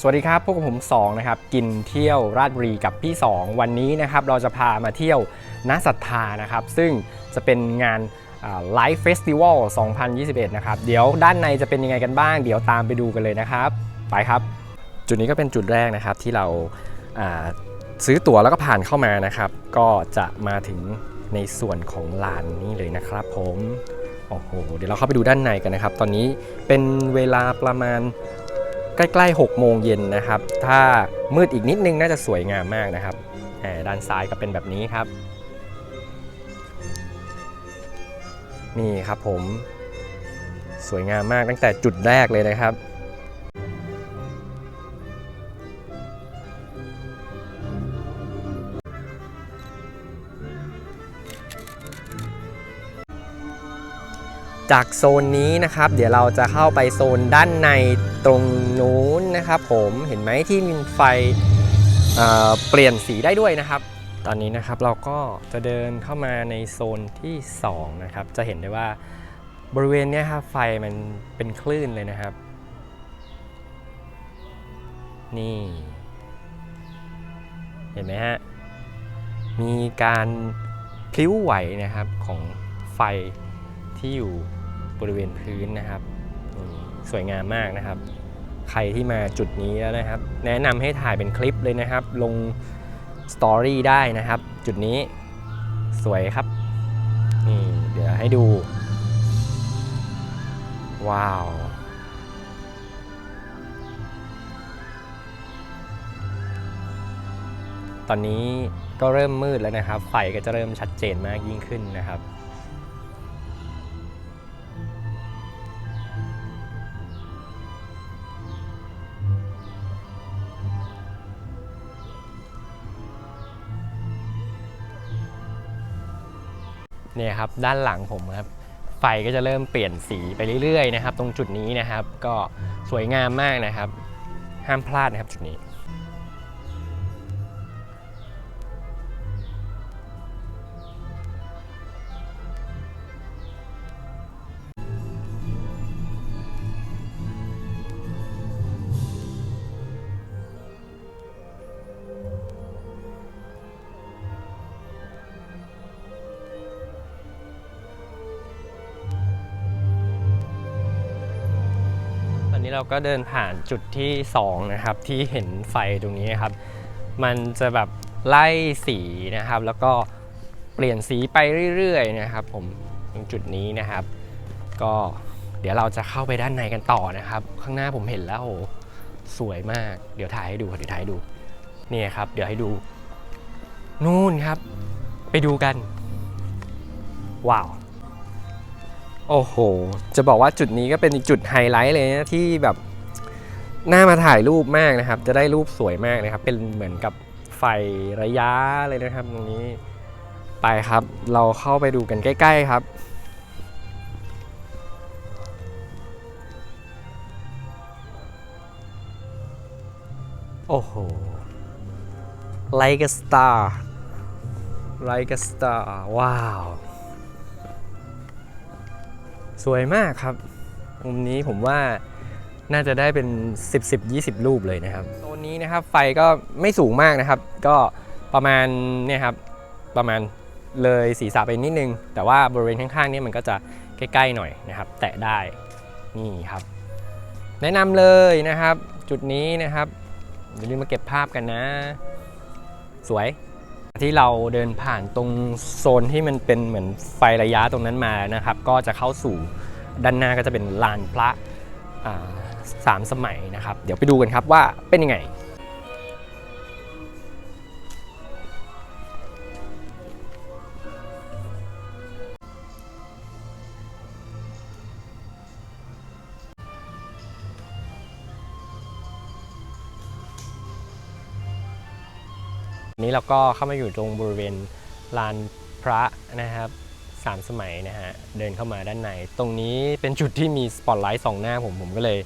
สวัสดีครับ พวกผม2นะครับ กินเที่ยวราชบุรีกับพี่ 2 วันนี้นะครับ เราจะพามาเที่ยวณศรัทธานะครับ ซึ่งจะเป็นงานไลฟ์เฟสติวัล2021 นะครับ เดี๋ยวด้านในจะเป็นยังไงกันบ้าง เดี๋ยวตามไปดูกันเลยนะครับ ไปครับ จุดนี้ก็เป็นจุดแรกนะครับที่เราาซื้อตั๋วแล้วก็ผ่านเข้ามานะครับ ก็จะมาถึงในส่วนของลานนี้เลยนะครับ ผมโอ้โห เดี๋ยวเราเข้าไปดูด้านในกันนะครับ ตอนนี้เป็นเวลาประมาณ ใกล้ๆ6โมงเย็นนะครับ ถ้ามืดอีกนิดนึงน่าจะสวยงามมากนะครับด้านซ้ายก็เป็นแบบนี้ครับ นี่ครับผม สวยงามมากตั้งแต่จุดแรกเลยนะครับ จากโซนนี้นะครับ เดี๋ยวเราจะเข้าไปโซนด้านในตรงนู้นนะครับผมเห็นไหมที่มีไฟเเปลี่ยนสีได้ด้วยนะครับ ตอนนี้นะครับเราก็จะเดินเข้ามาในโซนที่ 2 นะครับ จะเห็นได้ว่าบริเวณนี้ครับไฟมันเป็นคลื่นเลยนะครับ นี่ เห็นไหมฮะ มีการพลิ้วไหวนะครับของไฟที่อยู่ บริเวณพื้นนะครับ สวยงามมากนะครับ ใครที่มาจุดนี้แล้วนะครับ แนะนำให้ถ่ายเป็นคลิปเลยนะครับ ลงสตอรี่ได้นะครับ จุดนี้สวยครับ นี่เดี๋ยวให้ดู ว้าว ตอนนี้ก็เริ่มมืดแล้วนะครับ ไฟก็จะเริ่มชัดเจนมากยิ่งขึ้นนะครับ เนี่ยครับด้านหลังผมครับไฟก็จะเริ่มเปลี่ยนสีไปเรื่อยๆนะครับ ตรงจุดนี้นะครับ ก็สวยงามมากนะครับ ห้ามพลาดนะครับจุดนี้ นี้เราก็เดินผ่านจุดที่ 2 นะครับ ที่เห็นไฟตรงนี้ครับ มันจะแบบไล่สีนะครับ แล้วก็เปลี่ยนสีไปเรื่อยๆนะครับ ผมตรงจุดนี้นะครับ ก็เดี๋ยวเราจะเข้าไปด้านในกันต่อนะครับ ข้างหน้าผมเห็นแล้วโหสวยมาก เดี๋ยวถ่ายให้ดูเดี๋ยวถ่ายให้ดูนี่ครับ เดี๋ยวให้ดู นู่นครับ ไปดูกัน ว้าว โอ้โห จะบอกว่าจุดนี้ก็เป็นอีกจุดไฮไลท์เลยนะที่แบบน่ามาถ่ายรูปมากนะครับ จะได้รูปสวยมากนะครับ เป็นเหมือนกับไฟระยะเลยนะครับตรงนี้ไปครับ เราเข้าไปดูกันใกล้ ๆครับ โอ้โห like a star like a star ว้าว วยมากครับ มุมนี้ผมว่าน่าจะได้เป็น 10 10 20 รูปเลยนะครับโซนนี้นะครับไฟก็ไม่สูงมากนะครับ ก็ประมาณเนี่ยครับประมาณเลยศีรษะไปนิดนึง แต่ว่าบริเวณข้างๆนี่มันก็จะใกล้ๆหน่อยนะครับ แตะได้นี่ครับ แนะนำเลยนะครับ จุดนี้นะครับอย่าลืมมาเก็บภาพกันนะ สวย ที่เราเดินผ่านตรงโซนที่มันเป็นเหมือนไฟระยะตรงนั้นมานะครับ ก็จะเข้าสู่ด้านหน้าก็จะเป็นลานพระสามสมัยนะครับ เดี๋ยวไปดูกันครับว่าเป็นยังไง นี้เราก็เข้ามาอยู่ตรงบริเวณลานพระนะครับสามสมัยนะฮะเดินเข้ามาด้านใน ตรงนี้เป็นจุดที่มีสปอตไลท์สองหน้าผมผมก็เลย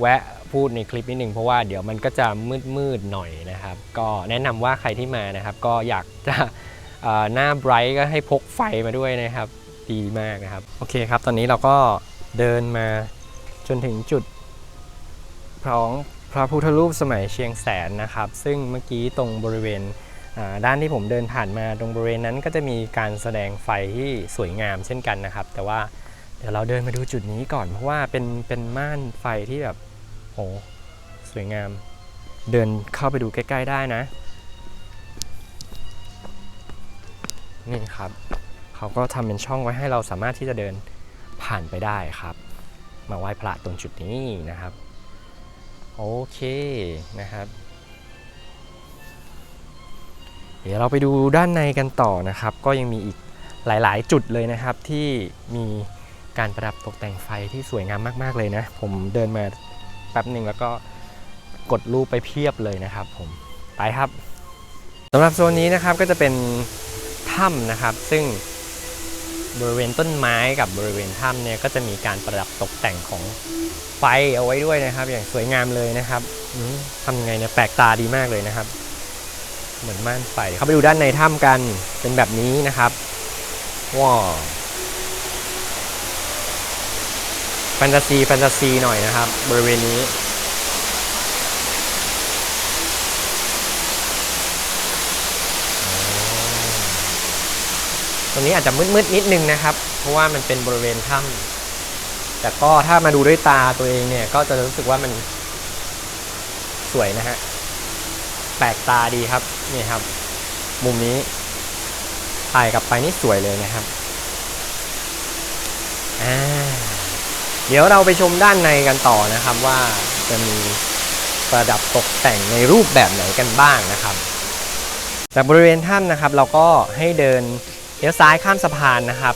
แวะพูดในคลิปนิดหนึ่งเพราะว่าเดี๋ยวมันก็จะมืดมืดๆหน่อยนะครับ ก็แนะนำว่าใครที่มานะครับ ก็อยากจะหน้าไบรท์ก็ให้พกไฟมาด้วยนะครับ ดีมากนะครับ โอเคครับ ตอนนี้เราก็เดินมาจนถึงจุดพร้องพระพุทธรูปสมัยเชียงแสนนะครับ ซึ่งเมื่อกี้ตรงบริเวณ ด้านที่ผมเดินผ่านมาตรงบริเวณนั้นก็จะมีการแสดงไฟที่สวยงามเช่นกันนะครับ แต่ว่าเดี๋ยวเราเดินมาดูจุดนี้ก่อนเพราะว่าเป็นเป็นม่านไฟที่แบบโหสวยงาม เดินเข้าไปดูใกล้ ๆ ได้นะ นี่ครับ เขาก็ทำเป็นช่องไว้ให้เราสามารถที่จะเดินผ่านไปได้ครับ มาไหว้พระตรงจุดนี้นะครับ โอเคนะครับ เดี๋ยวเราไปดูด้านในกันต่อนะครับ ก็ยังมีอีกหลาย ๆ จุดเลยนะครับที่มีการประดับตกแต่งไฟที่สวยงามมาก ๆ เลยนะ ผมเดินมาแป๊บหนึ่งแล้วก็กดรูปไปเพียบเลยนะครับผมไปครับสำหรับโซนนี้นะครับก็จะเป็นถ้ำนะครับ ซึ่งบริเวณต้นไม้กับบริเวณถ้ำเนี่ยก็จะมีการประดับตกแต่งของไฟเอาไว้ด้วยนะครับ อย่างสวยงามเลยนะครับทำยังไงเนี่ยแปลกตาดีมากเลยนะครับ เหมือนม่านไฟเข้าไปดูด้านในถ้ำกันเป็นแบบนี้นะครับว้าวแฟนตาซีแฟนตาซีหน่อยนะครับ บริเวณนี้ตรงนี้อาจจะมืดๆนิดนึงนะครับ เพราะว่ามันเป็นบริเวณถ้ำแต่ก็ถ้ามาดูด้วยตาตัวเองเนี่ย ก็จะรู้สึกว่ามันสวยนะฮะ แปลกตาดีครับนี่ครับ มุมนี้ถ่ายกลับไปนี่สวยเลยนะครับอ่าเดี๋ยวเราไปชมด้านในกันต่อนะครับว่าจะมีประดับตกแต่งในรูปแบบไหนกันบ้างนะครับ จากบริเวณถ้ำนะครับ เราก็ให้เดินเลี้ยวซ้ายข้ามสะพานนะครับ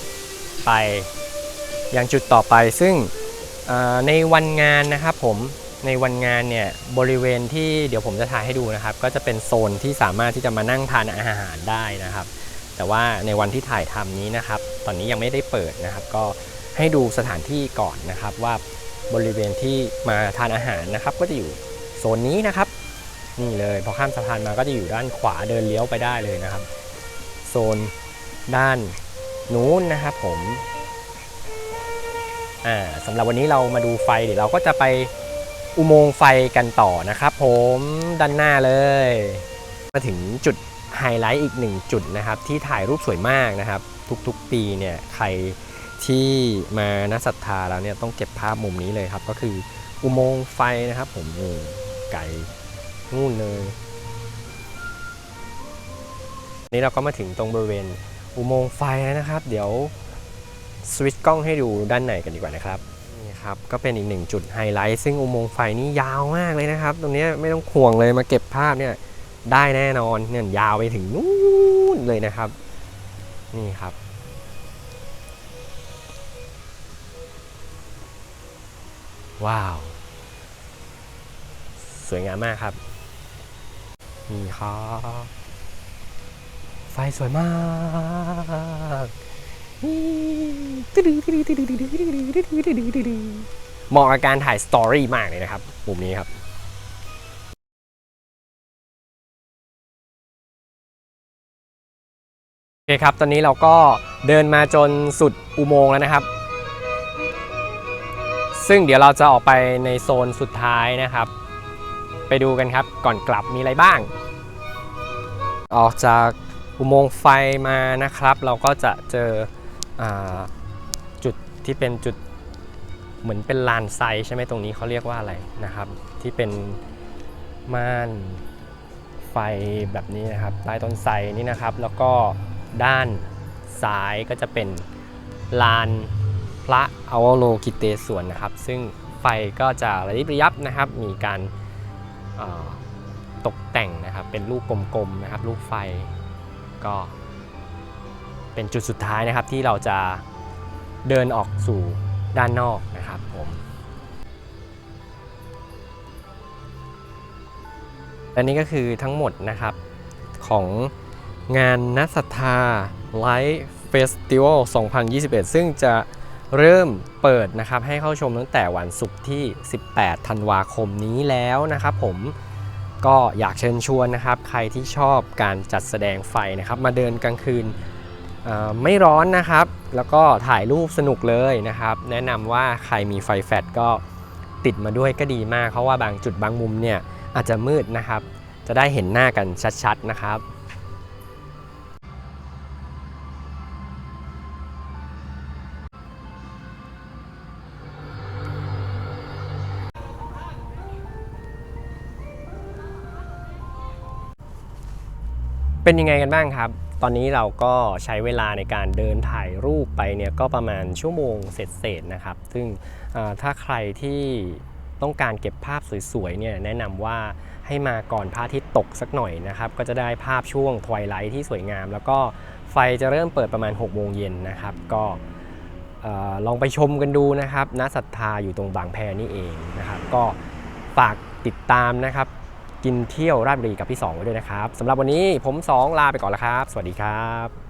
ไปยังจุดต่อไปซึ่งในวันงานนะครับผม ในวันงานเนี่ยบริเวณที่เดี๋ยวผมจะถ่ายให้ดูนะครับ ก็จะเป็นโซนที่สามารถที่จะมานั่งทานอาหารได้นะครับ แต่ว่าในวันที่ถ่ายทำนี้นะครับ ตอนนี้ยังไม่ได้เปิดนะครับ ก็ให้ดูสถานที่ก่อนนะครับ ว่าบริเวณที่มาทานอาหารนะครับ ก็จะอยู่โซนนี้นะครับนี่เลยพอข้ามสะพานมาก็จะอยู่ด้านขวาเดินเลี้ยวไปได้เลยนะครับ โซนด้านนู้นนะครับผมอ่าสำหรับวันนี้เรามาดูไฟเดี๋ยวเราก็จะไป อุโมงค์ไฟกันต่อนะครับผมด้านหน้าเลย มาถึงจุดไฮไลท์อีกหนึ่งจุดนะครับที่ถ่ายรูปสวยมากนะครับ ทุกๆปีเนี่ยใครที่มานัศรัทธาแล้วเนี่ยต้องเก็บภาพมุมนี้เลยครับ ก็คืออุโมงค์ไฟนะครับผมไก่นู่นเลยนี่เราก็มาถึงตรงบริเวณอุโมงค์ไฟแล้วนะครับ เดี๋ยวสวิตช์กล้องให้ดูด้านในกันดีกว่านะครับ ครับ ก็เป็นอีกหนึ่งจุดไฮไลท์ซึ่งอุโมงค์ไฟนี่ยาวมากเลยนะครับ ตรงนี้ไม่ต้องห่วงเลยมาเก็บภาพเนี่ยได้แน่นอนเนี่ยยาวไปถึงนู่นเลยนะครับ นี่ครับว้าว สวยงามมากครับ นี่ครับ ไฟสวยมาก เหมาะกับการถ่ายสตอรี่มากเลยนะครับมุมนี้ครับโอเคครับ ตอนนี้เราก็เดินมาจนสุดอุโมงค์แล้วนะครับ ซึ่งเดี๋ยวเราจะออกไปในโซนสุดท้ายนะครับ ไปดูกันครับก่อนกลับมีอะไรบ้าง ออกจากอุโมงค์ไฟมานะครับ เราก็จะเจอ จุดที่เป็นจุดเหมือนเป็นลานไซใช่ไหมตรงนี้เขาเรียกว่าอะไรนะครับ ที่เป็นม่านไฟแบบนี้นะครับใต้ต้นไทรนี่นะครับ แล้วก็ด้านซ้ายก็จะเป็นลานพระอวโลกิเตศวนนะครับ ซึ่งไฟก็จะระยิบระยับนะครับ มีการตกแต่งนะครับ เป็นลูกกลมๆนะครับ ลูกไฟก็ เป็นจุดสุดท้ายนะครับที่เราจะเดินออกสู่ด้านนอกนะครับผมและนี่ก็คือทั้งหมดนะครับของงานนัทศรัทธาไลฟ์เฟสติวัล 2021 ซึ่งจะเริ่มเปิดนะครับให้เข้าชมตั้งแต่วันศุกร์ที่ 18 ธันวาคมนี้แล้วนะครับผมก็อยากเชิญชวนนะครับ ใครที่ชอบการจัดแสดงไฟนะครับ มาเดินกลางคืน ไม่ร้อนนะครับ แล้วก็ถ่ายรูปสนุกเลยนะครับ แนะนำว่าใครมีไฟแฟลชก็ติดมาด้วยก็ดีมาก เพราะว่าบางจุดบางมุมเนี่ยอาจจะมืดนะครับ จะได้เห็นหน้ากันชัดๆนะครับเป็นยังไงกันบ้างครับ ตอนนี้เราก็ใช้เวลาในการเดินถ่ายรูปไปเนี่ยก็ประมาณชั่วโมงเศษๆนะครับ ซึ่งถ้าใครที่ต้องการเก็บภาพสวยๆเนี่ยแนะนำว่าให้มาก่อนพระอาทิตย์ตกสักหน่อยนะครับ ก็จะได้ภาพช่วงทวายไลท์ที่สวยงาม แล้วก็ไฟจะเริ่มเปิดประมาณ6โมงเย็นนะครับ ก็ลองไปชมกันดูนะครับณศรัทธาอยู่ตรงบางแพนี่เองนะครับ ก็ฝากติดตามนะครับ กินเที่ยวราชบุรีกับพี่สองไว้ด้วยนะครับสำหรับวันนี้ผมสองลาไปก่อนแล้วครับ สวัสดีครับ